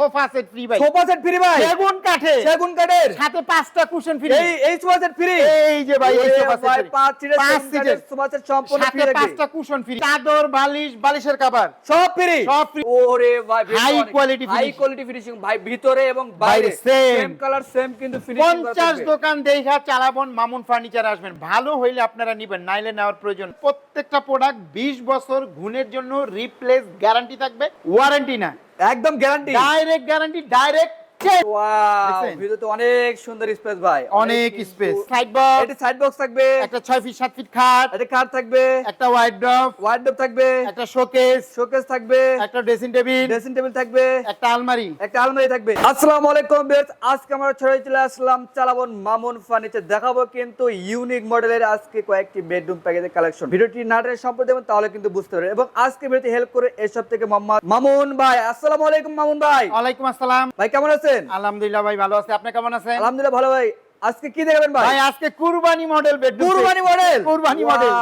Sofa set free ভাই। Sofa set free ভাই। সেগুন কাঠে সেগুন কাঠের। সাথে পাঁচটা কুশন ফ্রি এই এই সোফা সেট ফ্রি এই যে ভাই এই সোফা ভাই সেট পাঁচ সিটের পাঁচ সিটের সোফা সেট সম্পূর্ণ ফ্রি সাথে পাঁচটা কুশন ফ্রি চাদর বালিশ বালিশের কভার সব ফ্রি সব free। ওরে ভাই High quality high quality finishing ভাই ভিতরে এবং বাইরে। সেম কালার সেম কিন্তু ফিনিশিং পঞ্চাশ দোকান দেখা চালাবন মামুন ফার্নিচার আসবেন। ভালো হইলে আপনারা নিবেন নাইলে নেওয়ার প্রয়োজন প্রত্যেকটা প্রোডাক্ট বিশ বছর গুণের জন্য রিপ্লেস গ্যারান্টি থাকবে। ওয়ারেন্টি না। একদম guarantee direct guarantee direct wow দেখছেন? অনেক সুন্দর স্পেস ভাই। অনেক কিন্তু- স্পেস সাইড বক্স এটা সাইড বক্স থাকবে। একটা ছয় ফিট সাত ফিট খাট। এটা কার থাকবে। একটা ওয়াইড ড্রপ ওয়ার্ডরোব থাকবে। একটা শোকেস শোকেস থাকবে। একটা ড্রেসিং টেবিল ড্রেসিং টেবিল থাকবে। একটা আলমারি। একটা আলমারি থাকবে। আসসালামু আলাইকুম ভিউয়ার্স আজকে আমরা ছড়াই চলে আসলাম চালাবন মামুন ফার্নিচার দেখাবো কিন্তু ইউনিক মডেলের আজকে কয়েকটি বেডরুম প্যাকেজের কালেকশন ভিডিওটি নাটের সম্পর্কে দেবেন তাহলে কিন্তু বুঝতে পারবেন। এবং আজকে ভিডিওতে হেল্প করে এসব থেকে মোহাম্মদ মামুন ভাই আসসালামু আলাইকুম মামুন ভাই। ওয়ালাইকুম আসসালাম। ভাই কেমন আছেন? আলহামদুলিল্লাহ ভাই ভালো আছে। আপনি কেমন আছেন? আলহামদুলিল্লাহ ভালো ভাই। আজকে কি দেখাবেন ভাই? আজকে Qurbani model bedroom Qurbani model Qurbani model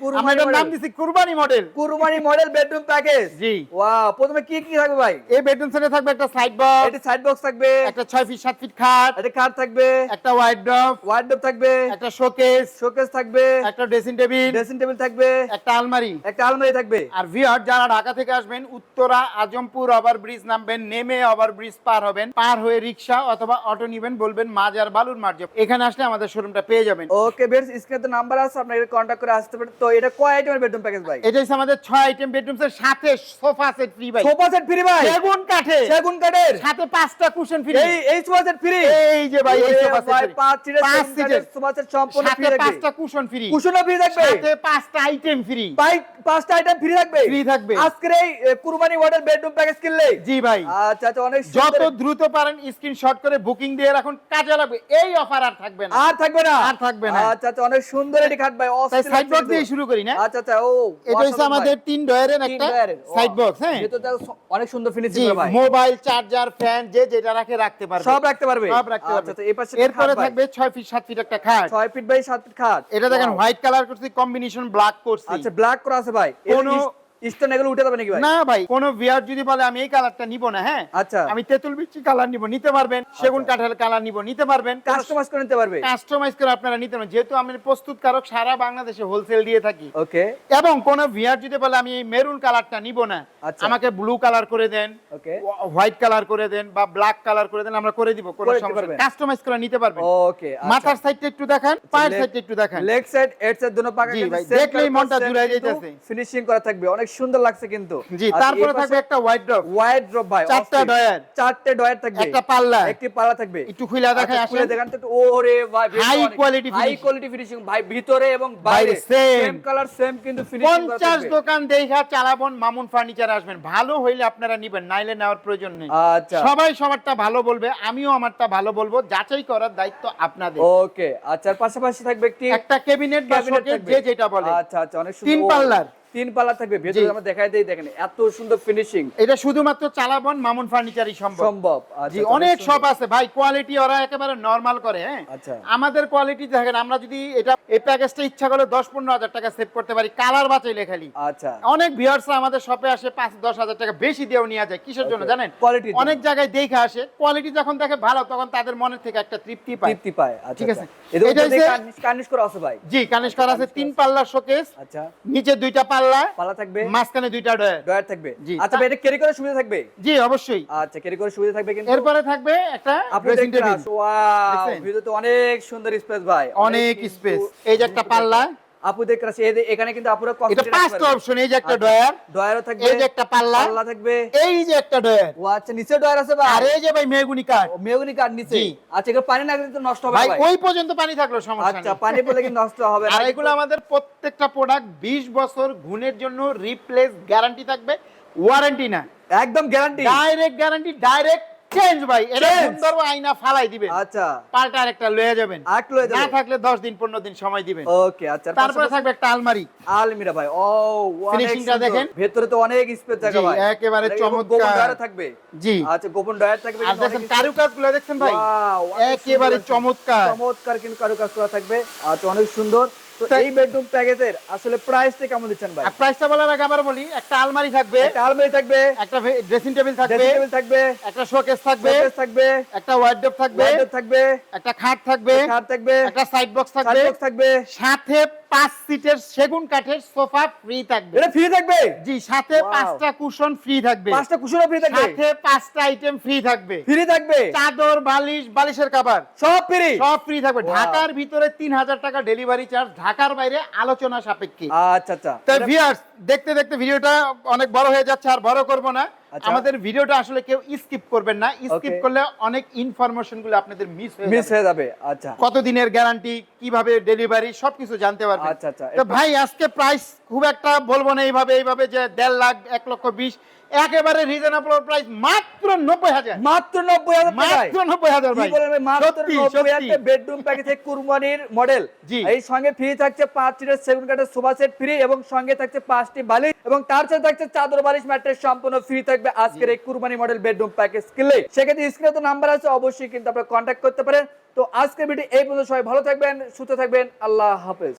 Qurbani নাম দিছি Qurbani model Qurbani model bedroom package জি। ওয়াও প্রথমে কি কি থাকবে ভাই? এই বেডরুম সেটে থাকবে একটা সাইড বক্স সাইড বক্স থাকবে। একটা ছয় ফিট সাত ফিট খাট কার থাকবে। একটা ওয়াইড ড্রপ ওয়ার্ডরোব থাকবে। একটা শোকেস শোকেস থাকবে। একটা ড্রেসিং টেবিল ড্রেসিং টেবিল থাকবে। একটা আলমারি। একটা আলমারি থাকবে। আর ভিউয়ার যারা ঢাকা থেকে আসবেন উত্তরা আজমপুর ওভার ব্রিজ নামবেন নেমে ওভার ব্রিজ পার হবেন পার হয়ে রিক্সা অথবা অটো নিবেন বলবেন মাজার বালুর মার্জ। এখানে আসলে আমাদের শোরুমটা পেয়ে যাবেন। ওকে বেশ স্ক্রিনে তো নাম্বার আছে আপনারা কন্টাক্ট করে আসতে পারেন। তো এটা কয় আইটেমের বেডরুম প্যাকেজ ভাই? এটা হচ্ছে আমাদের ছয় আইটেম বেডরুম এর সাথে সোফা সেট ফ্রি ভাই। সোফা সেট ফ্রি ভাই? সেগুন কাঠে সেগুন কাঠের? সাথে পাঁচটা কুশন ফ্রি এই এই সোফা সেট ফ্রি এই যে ভাই এই সোফা ভাই সেট পাঁচ সিটের পাঁচ সিটের সোফা সেট সম্পূর্ণ ফ্রি থাকবে। পাঁচটা কুশন ফ্রি কুশনও ফ্রি থাকবে? সাথে পাঁচটা আইটেম ফ্রি ভাই পাঁচটা আইটেম ফ্রি থাকবে? Free থাকবে। আজকের এই কুরবানি ওয়ার্ডের বেডরুম প্যাকেজ কিনলে? জি ভাই। আচ্ছা আচ্ছা অনেক যত দ্রুত পারেন স্ক্রিনশট করে বুকিং দিয়ে রাখুন। কাজে লাগবে। এই অফার আর থাকবে না। আর থাকবে না? আর থাকবে না। আচ্ছা আচ্ছা অনেক সুন্দর এটি খাট ভাই তাই সাইড বক্স দিয়ে শুরু করি না? আচ্ছা আচ্ছা ও এটা হচ্ছে আমাদের তিন ডয়ারের একটা সাইড বক্স হ্যাঁ। স- অনেক সুন্দর ফিনিশিং ভাই। মোবাইল চার্জার ফ্যান যে যেটা রাখে রাখতে পারবে। সব রাখতে পারবে? সব রাখতে আচ্ছা পারবে। আচ্ছা এই পাশে এরপরে থাকবে 6 ফিট 7 ফিট একটা খাট। 6 ফিট বাই 7 ফিট খাট। এটা দেখেন হোয়াইট কালার করছি কম্বিনেশন ব্ল্যাক করছি। আচ্ছা ব্ল্যাক করা আছে ভাই। কোনো- স্টোন এগুলো উঠে যাবে নাকি ভাই? না ভাই কোন ভিআর যদি বলে আমি এই কালারটা নিব না হ্যাঁ? আচ্ছা। আমি তেঁতুল বিচি কালার নিব নিতে পারবেন সেগুন কাঠের কালার নিব নিতে পারবেন। কাস্টমাইজ করে নিতে পারবে? কাস্টমাইজ করে আপনারা নিতে পারবেন। যেহেতু আমি প্রস্তুতকারক সারা বাংলাদেশে হোলসেল দিয়ে থাকি। ওকে এবং কোন ভিআর যদি বলে আমি এই মেরুন কালারটা নিব না আচ্ছা। আমাকে ব্লু কালার করে দেন ওকে হোয়াইট কালার করে দেন বা ব্ল্যাক কালার করে দেন আমরা করে দিব কোনো সমস্যা কাস্টমাইজ করে নিতে পারবেন। ওকে মাথার সাইডটা একটু দেখান পায়ের সাইডটা একটু দেখান। লেগ সাইড এড সাইড দুটো পাকা দেখলেই মনটা যাইতেছে। ফিনিশিং করা থাকবে। অনেক সুন্দর লাগছে কিন্তু। জি তারপরে থাকবে একটা হোয়াইট ড্রপ ওয়াইড ড্রপ ভাই চারটা ডয়ার। চারটে ডয়ার থাকবে। একটা পাল্লা। একটি পাল্লা থাকবে। একটু খুলে আচ্ছা, খুলে আসেন। তো একটু। ওরে ভাই High quality high quality finishing ভাই ভিতরে এবং বাইরে। সেম কালার সেম কিন্তু ফিনিশিং করা পঞ্চাশ থাকবে। দোকান দেখা চালাবন মামুন ফার্নিচার আসবেন। ভালো হইলে আপনারা নিবেন নাইলে নেওয়ার প্রয়োজন নেই। আচ্ছা। সবাই সবারটা ভালো বলবে আমিও আমারটা ভালো বলব। যাচাই করার দায়িত্ব আপনাদের। ওকে আচ্ছা পাশাপাশি থাকবে একটি একটা ক্যাবিনেট বা শোকেস যে যেটা বলে। আচ্ছা আচ্ছা অনেক সুন্দর। তিন পাল্লার। তিন পাল্লা থাকবে ভেতরে আমরা দেখাই দেই দেখেন এত সুন্দর ফিনিশিং এটা শুধুমাত্র চালাবন মামুন ফার্নিচারই সম্ভব। সম্ভব। জি আচ্ছা অনেক শপ আছে। ভাই কোয়ালিটি ওরা একেবারে নরমাল করে হ্যাঁ? আচ্ছা। আমাদের কোয়ালিটি দেখেন আমরা যদি এটা এই প্যাকেজটা ইচ্ছা করলে দশ পনেরো হাজার টাকা সেভ করতে পারি কালার বাঁচাইলে খালি। আচ্ছা। অনেক ভিউয়ার্সরা আমাদের শপে আসে পাঁচ দশ হাজার টাকা বেশি দিয়েও নিয়ে যায় কিসের জন্য জানেন? জন্য। অনেক জায়গায় দেখে আসে কোয়ালিটি যখন দেখে ভালো তখন তাদের মনের থেকে একটা তৃপ্তি পায়। তৃপ্তি পায় আচ্ছা ঠিক আছে। এটা কার্নিশ করা আছে ভাই? জি কানেশ করা আছে তিন পাল্লা শোকেস আচ্ছা। নিচে দুইটা পাল্লা পাল্লা থাকবে। মাঝখানে দুইটা ডয়ার ডয়ার থাকবে। জি। আচ্ছা এটা ক্যারি করার সুবিধা থাকবে? জি অবশ্যই। আচ্ছা ক্যারি করার সুবিধা থাকবে কিন্তু। এরপরে থাকবে একটা ড্রেসিং টেবিল ওয়াও দেখছেন? তো অনেক সুন্দর স্পেস ভাই। অনেক স্পেস এই যে একটা পাল্লা। আপুদের ক্লাস এখানে কিন্তু আপুরা এটা পাঁচটা অপশন এই যে একটা ডয়ার ডয়ারও থাকবে এই যে একটা পাল্লা পাল্লা থাকবে। এই যে একটা ডয়ার ও আচ্ছা নিচে ডয়ার আছে ভাই। আর এই যে ভাই মেহগুনি কাঠ। মেহগনি কাঠ নিচে। আচ্ছা এগুলো পানি না তো নষ্ট হবে ভাই ওই পর্যন্ত পানি থাকল সমস্যা আচ্ছা পানি পড়লে কিন্তু নষ্ট হবে আর এগুলো আমাদের প্রত্যেকটা প্রোডাক্ট 20 বছর গুণের জন্য রিপ্লেস গ্যারান্টি থাকবে। ওয়ারেন্টি না। একদম guarantee direct guarantee direct change ভাই এটা সুন্দর আয়না ফালাই দিবেন। আচ্ছা। পাল্টা আরেকটা লয়ে যাবেন। লয়ে না থাকলে 10 দিন 15 দিন সময় দিবেন। ওকে আচ্ছা তারপরে থাকবে একটা আলমারি। আলমিরা ভাই ও অনেক Finishing টা সুন্দর। দেখেন। ভেতরে তো অনেক স্পেস জায়গা ভাই। একেবারে চমৎকার। থাকবে। জি। আচ্ছা গোপন ডয়ার থাকবে আর দেখেন কারুকাজগুলো দেখছেন ভাই? একেবারে চমৎকার। চমৎকার কিন্তু কারুকাজ করা থাকবে। আচ্ছা অনেক সুন্দর। তো এই বেডরুম প্যাকেজের আসলে প্রাইসটা কেমন দিচ্ছেন ভাই? প্রাইসটা বলার আগে আবার বলি একটা আলমারি থাকবে একটা আলমারি থাকবে একটা ড্রেসিং টেবিল থাকবে ড্রেসিং টেবিল থাকবে একটা শোকেস থাকবে শোকেস থাকবে একটা ওয়ার্ডরোব থাকবে ওয়ার্ডরোব থাকবে একটা খাট থাকবে খাট থাকবে একটা সাইড বক্স থাকবে থাকবে। সাথে পাঁচ সিটের সেগুন কাঠের সোফা ফ্রি থাকবে। এটা ফ্রি থাকবে? জি সাথে পাঁচটা কুশন ফ্রি থাকবে। পাঁচটা কুশনও ফ্রি থাকবে? সাথে পাঁচটা আইটেম ফ্রি থাকবে। ফ্রি থাকবে? চাদর বালিশ বালিশের কাবার সব ফ্রি সব ফ্রি থাকবে। ঢাকার ভিতরে তিন হাজার টাকা ডেলিভারি চার্জ ঢাকার বাইরে আলোচনা সাপেক্ষে। আচ্ছা আচ্ছা। তাই ভিউয়ার্স দেখতে দেখতে ভিডিওটা অনেক বড় হয়ে যাচ্ছে আর বড় করব না। আমাদের ভিডিওটা আসলে কেউ স্কিপ করবেন না। স্কিপ করলে অনেক ইনফরমেশনগুলো আপনাদের মিস হয়ে মিস হয়ে যাবে আচ্ছা। কতদিনের গ্যারান্টি কীভাবে ডেলিভারি সবকিছু জানতে পারবেন। আচ্ছা, আচ্ছা। তো ভাই আজকে প্রাইস খুব একটা বলব না এইভাবে এইভাবে যে দেড় লাখ এক লক্ষ বিশ একেবারে রিজনেবল প্রাইস মাত্র নব্বই হাজার। মাত্র নব্বই হাজার মাত্র নব্বই হাজার মাত্র বেডরুম প্যাকেজে কুরবানির মডেল। এই সঙ্গে ফ্রি থাকছে পাঁচ সিটের সেভেন কাঠের সোফা সেট ফ্রি এবং সঙ্গে থাকছে পাঁচটি বালিশ এবং তার সাথে থাকছে চাদর বালিশ ম্যাট্রেস সম্পূর্ণ ফ্রি থাকবে আজকের এই কুরবানি মডেল বেডরুম প্যাকেজ কিনলে সেক্ষেত্রে স্ক্রিনে তো নাম্বার আছে অবশ্যই কিন্তু আপনারা কন্ট্যাক্ট করতে পারেন। তো আজকের ভিডিও এই পর্যন্ত সবাই ভালো থাকবেন সুস্থ থাকবেন আল্লাহ হাফেজ।